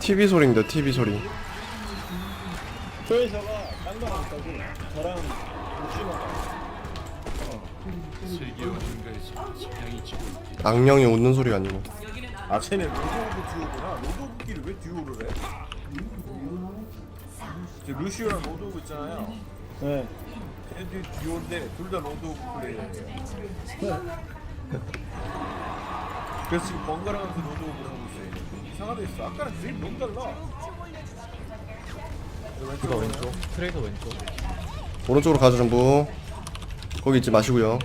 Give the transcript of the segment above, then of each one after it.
TV 소리인데 TV 소리. 조회서가 깡마랑 있다고 저랑 악령이 웃는 소리가 아니고. 아 쟤네 로드 오브 듀오구나. 로드 오브 끼를 왜 듀오를 해? 저 루시오랑 로드 오브 있잖아요. 네. 걔네들 듀오인데 둘 다 로드 오브 플레이어예요. 그래서 지금 번갈아 가면서 로드 오브를 하고 있어요 이상하다 했어 아까랑 그림 너무 달라 왼쪽 왼쪽 트레이서 왼쪽 오른쪽으로 가죠 전부. 거기 있지 마시고요.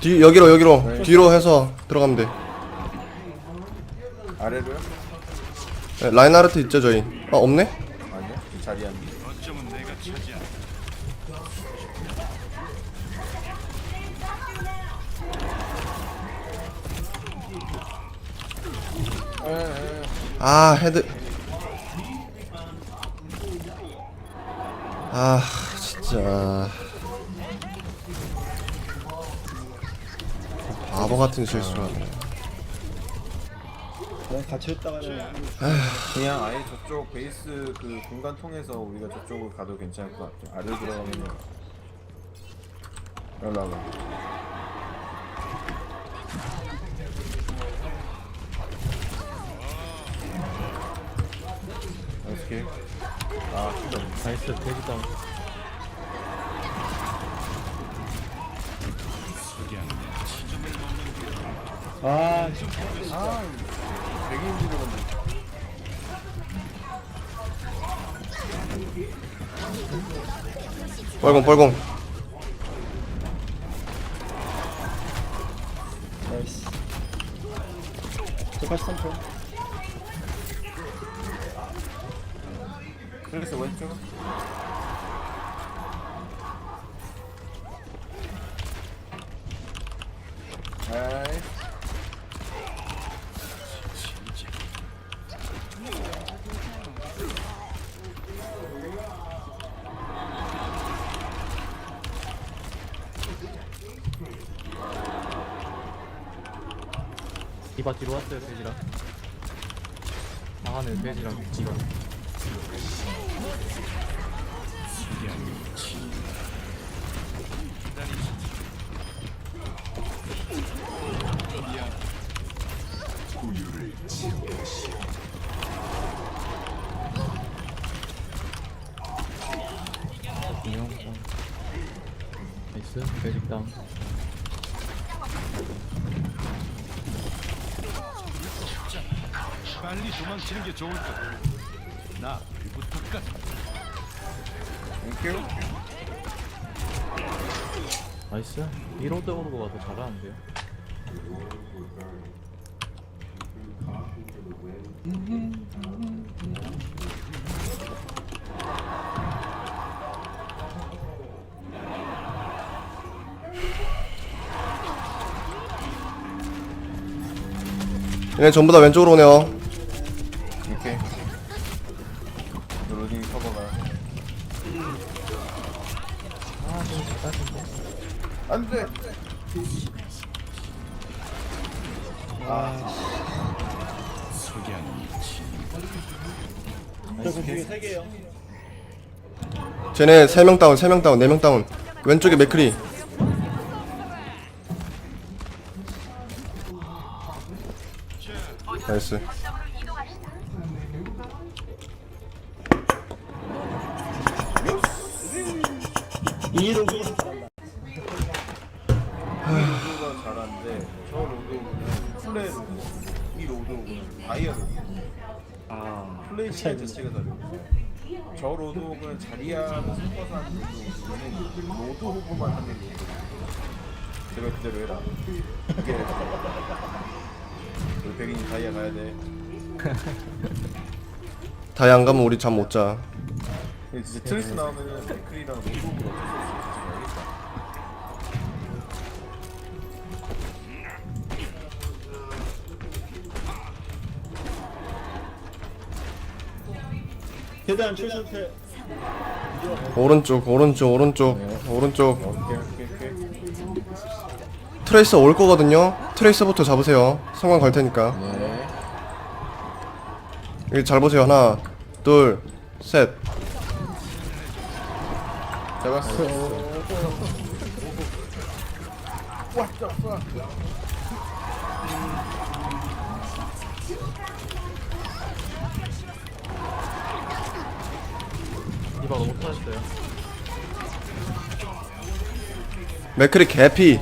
뒤 여기로 여기로 뒤로 해서 들어가면 돼. 아래로요? 네, 라인하르트 있죠 저희. 아 없네? 아니요 이 자리 안 어쩌면 내가 차지한 아 헤드. 아 진짜. 바보 같은 실수를 하네. 그냥 같이 했다가는 그냥 아예 저쪽 베이스 그 공간 통해서 우리가 저쪽으로 가도 괜찮을 것 같아. 아래로 들어가면 연락을. 오케이. 아, 진짜. 나이스 다운 아, 진짜. 아, 뻘공 뻘공. 디바 뒤로 왔어요 돼지랑. 나가는 돼지랑 지가 안녕 나이스 다운 빨리 도망치는 게 좋을 거야. 나 불부터 같아. 땡큐. 나이스 이로드오르고 와서 잘하는데요 얘네 전부 다 왼쪽으로 오네요. 오케이. 로딩 커버가. 아안 돼! 쟤네 3명 다운 3명 다운 4명 다운. 왼쪽에 맥크리. 나이스. 로드가 잘하는데 저 로드는 플레이 로드 이 로드는 다이아 로드 아 플레이 시간 자체가 다르고 저 로드호그는 자리야도 섞어서 하는 것도 우리는 로드 호그만 하는 것도 제발 그대로 해라 이게 우리 백인이 다이아 가야 돼 다이 안 가면 우리 잠 못 자. 근데 진짜 트레이스 나오면은 맥클이랑 로드호그를 어쩔 수 없이 같이 가야겠다 계단 출석해. 오른쪽, 오른쪽, 오른쪽, 오른쪽. 오케이 오케이 오케이 트레이서 올 거거든요. 트레이서부터 잡으세요. 상관 갈 테니까. 네 여기 잘 보세요. 하나, 둘, 셋. 잡았어 디바 너무 터졌어요. 맥크리 개피.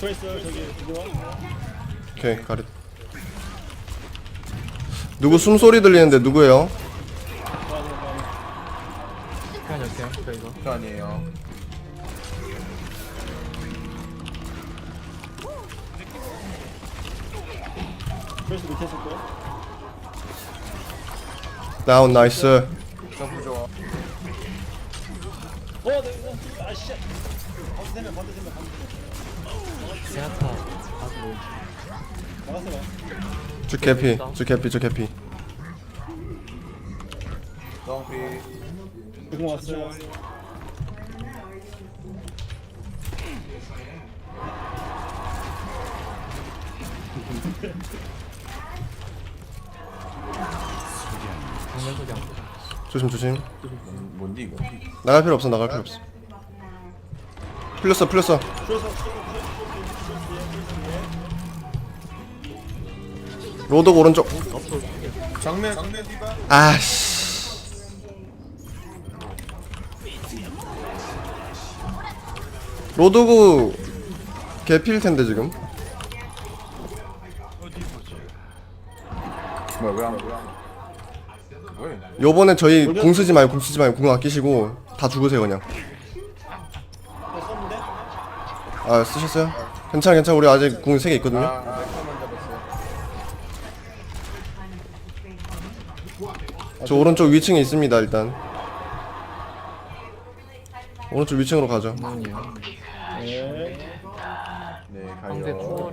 트레이서 저기 누구야? 오케이, 가리. 누구 숨소리 들리는데 누구예요? 저 아니에요 트레이서 밑에 있을 거야? 다운 나이스. 점프 좋아 어, 네, 네. 아, 씨. 반대 세면 반대 세면 반대. 세아타. 아주 뭐. 나가서 봐. 저 개피, 저 개피. 점프 누구 왔어요? 정면 소장. 조심, 조심. 뭔지 이거 나갈 필요 없어, 나갈 필요 없어. 풀렸어, 풀렸어. 로드 오른쪽. 디바 아씨. 로드구 개필 텐데 지금. 뭐야 왜안 요번에 저희 궁 쓰지 말고 궁 쓰지 말고 궁 아끼시고 다 죽으세요 그냥. 썼는데? 아 쓰셨어요? 괜찮아 괜찮아 우리 아직 궁 3개 있거든요. 아 저 오른쪽 위층에 있습니다 일단. 오른쪽 위층으로 가죠. 네. 네 상대 가요.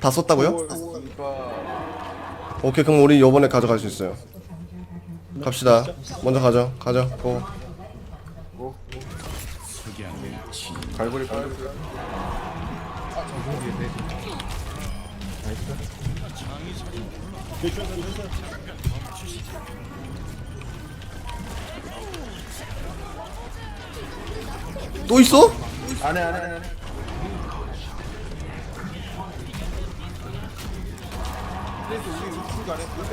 다 썼다고요? 오케이 그럼 우리 요번에 가져갈 수 있어요. 갑시다. 먼저 가죠. 가죠. 고. 갈고리 트레이서. 또 있어? 안해 안해 안해 그래서 우리 우측 아래 몇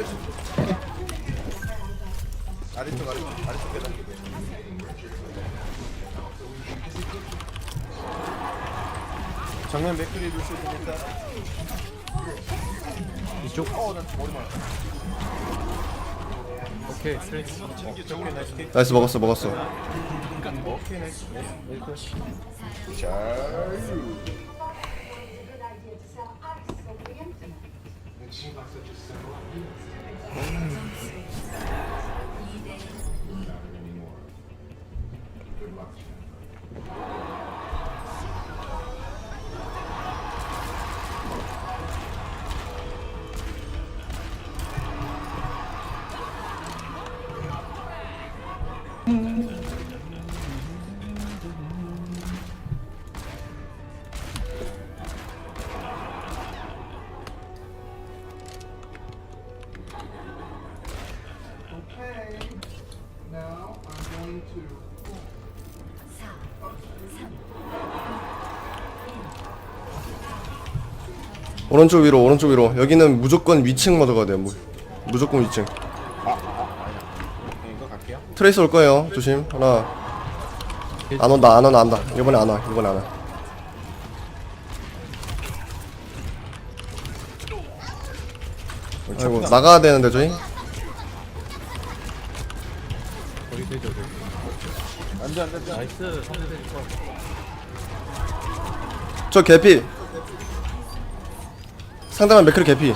아래쪽 아래쪽 아래쪽 계단 정면 맥크리 루시 됩니다 이쪽. 어나 머리 맞 오케이. 스트레이트. 오케이 나이스 케이크 나이스 먹었어 먹었어. 오케이 나이스 나이스 잘 오른쪽 위로 오른쪽 위로. 여기는 무조건 위층 먼저 가야 돼요. 무, 무조건 위층. 갈게요. 트레이스 올 거예요 조심 하나 안 온다 안 온다 안 온다 이번에 안와 이번에 안와 아이고 나가야 되는데 저희 되죠. 안돼 안돼 안돼 나이스. 상대. 저 개피 상대방 맥크리 개피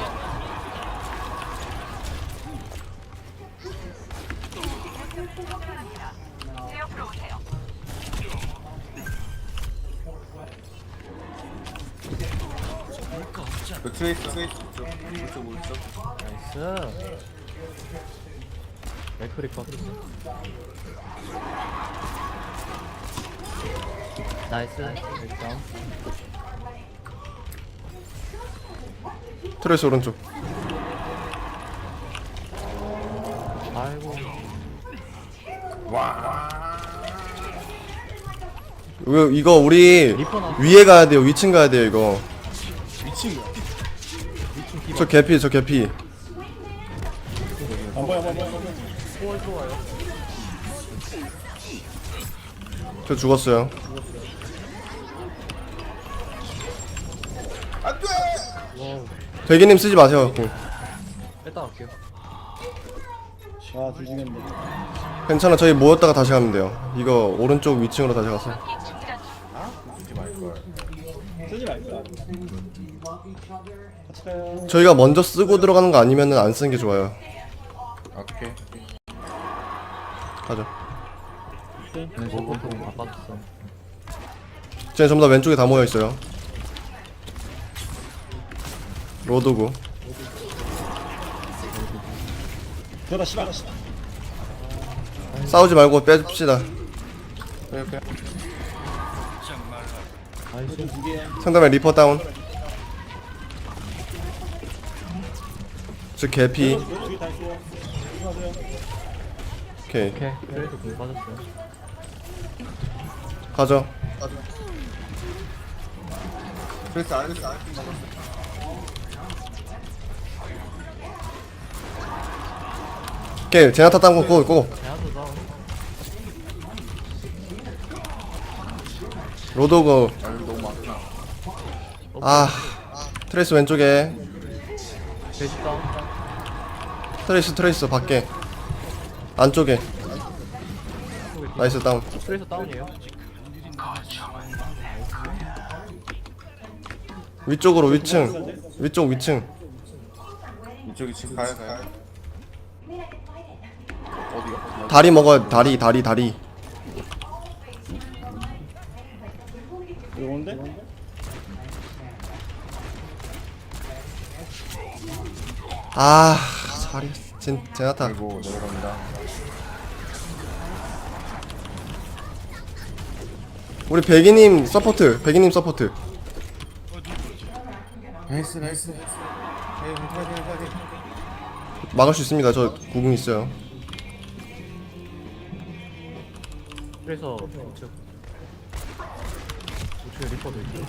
트레이스 오른쪽 아이고. 이거, 이거 우리 리퍼 나왔어. 위에 가야 돼요 위층 가야 돼요 이거 미친이야. 저 개피 저 개피 안 보여, 안 보여, 안 보여. 초월 좋아요. 저 죽었어요 와우. 대기님 쓰지 마세요 공. 아, 둘 중에 뭐. 괜찮아 저희 모였다가 다시 가면 돼요 이거 오른쪽 위층으로 다시 가서 쓰지 말걸 쓰지 말까. 같이 가요. 저희가 먼저 쓰고 들어가는 거 아니면은 안 쓰는 게 좋아요 오케이 가죠 네, 저거 다 빠졌어. 쟤 전부 다 왼쪽에 다 모여 있어요 로드고 들어다. 씨발 싸우지 말고 빼줍시다. 상담에 리퍼 다운. 즉 개피. 오케이. 가져 그래서 알겠어 알겠어. 오케이 제나타 다운 고 고. 로드고 아 트레이스 왼쪽에. 트레이스 트레이스 밖에 안쪽에 나이스 다운 스트레스 다운이에요. 위쪽으로 위층 위쪽 위층 이쪽이 지금 가야 어디요? 다리 먹어요. 다리 다리 다리. 요건데? 아 자리 진 제나타. 아이고 내려갑니다. 우리 백이님 서포트 백이님 서포트. 나이스 나이스. 에이 파이팅 파이팅. 막을 수 있습니다. 저 구궁 있어요 그래서 우측. 우측에 리퍼도 있고.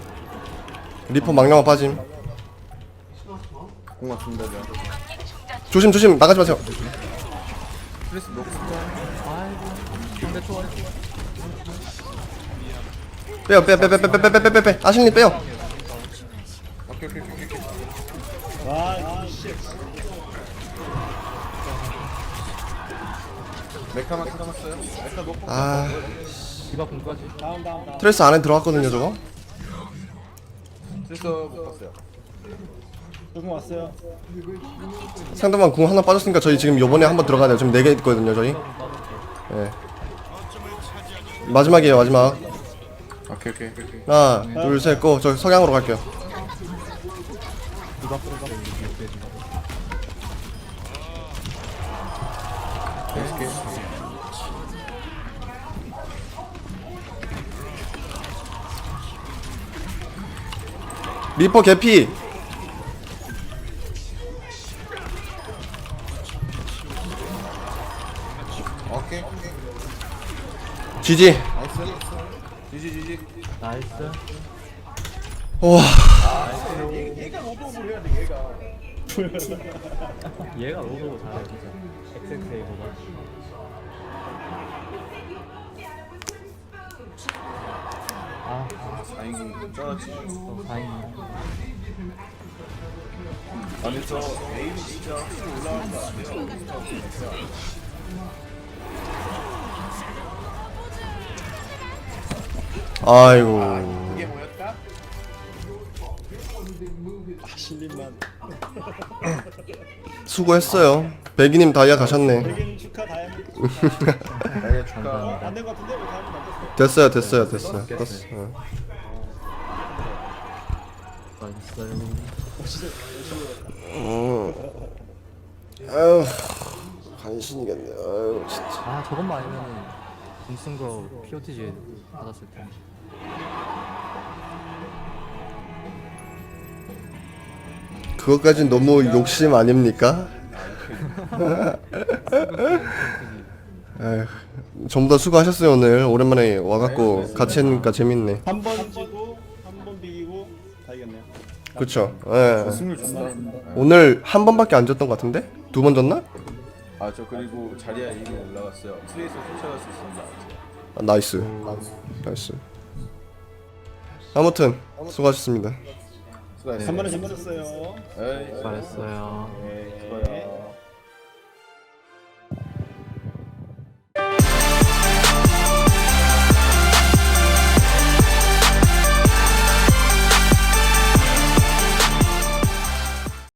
리퍼 망령아 빠짐 공 맞습니다 제가 조심 조심 나가지 마세요 트레이스 녹스 아이고. 상대 초월. 빼요 빼요 빼요 빼요 빼요 빼요 빼요 빼요 아실님 빼요 오케이 오케이 오케이 오케이 와, 이 씨. 메카만 찾아봤어요? 메카 놓고 아. 디바 공까지. 다운, 다운, 다운. 트레이스 안에 들어갔거든요 저거. 트레이스 못 봤어요. 조금 왔어요. 상대방 궁 하나 빠졌으니까 저희 지금 요번에 한번 들어가야 돼요. 지금 4개 있거든요 저희. 예. 마지막이에요 마지막. 오케이 오케이 오케이 오케이. 하나 둘셋고. 저 석양으로 갈게요. 디바 프로가 리퍼 개피 오케이 지지 나이스 지지 지지 나이스. 와 얘가 로드고 잘해 진짜. XXA보다. 쩔었지. 어, 다행이네. 아니 저 에임이 진짜 확실히 올라간 거 같아요. 아이고 이게 뭐였다? 아 실린만 수고했어요 백이님 다이아 가셨네 백인 축하 다이아몬드 나의 축하. 안된 거 같은데 왜 다이아몬드 안 됐어 됐어요 됐어요 됐어요 됐어 어. 어. 아유 간신이겠네 아유 진짜 아 저것만 아니면은 공쓴 거 POTG 받았을 텐데. 그것까진 너무 욕심 아닙니까? 에휴, 전부 다 수고하셨어요 오늘 오랜만에 와갖고 같이 하니까 재밌네 한번 그쵸 예. 승률 좋다. 오늘 한 번밖에 안 졌던 것 같은데? 두 번 졌나? 아저 그리고 자리야 이미 올라갔어요. 트레이서 쫓아갈 수 있습니다. 아, 나이스 나이스 아무튼 수고하셨습니다 수고하셨습니다. 한 번에 재밌었어요 에이, 잘했어요. 에이.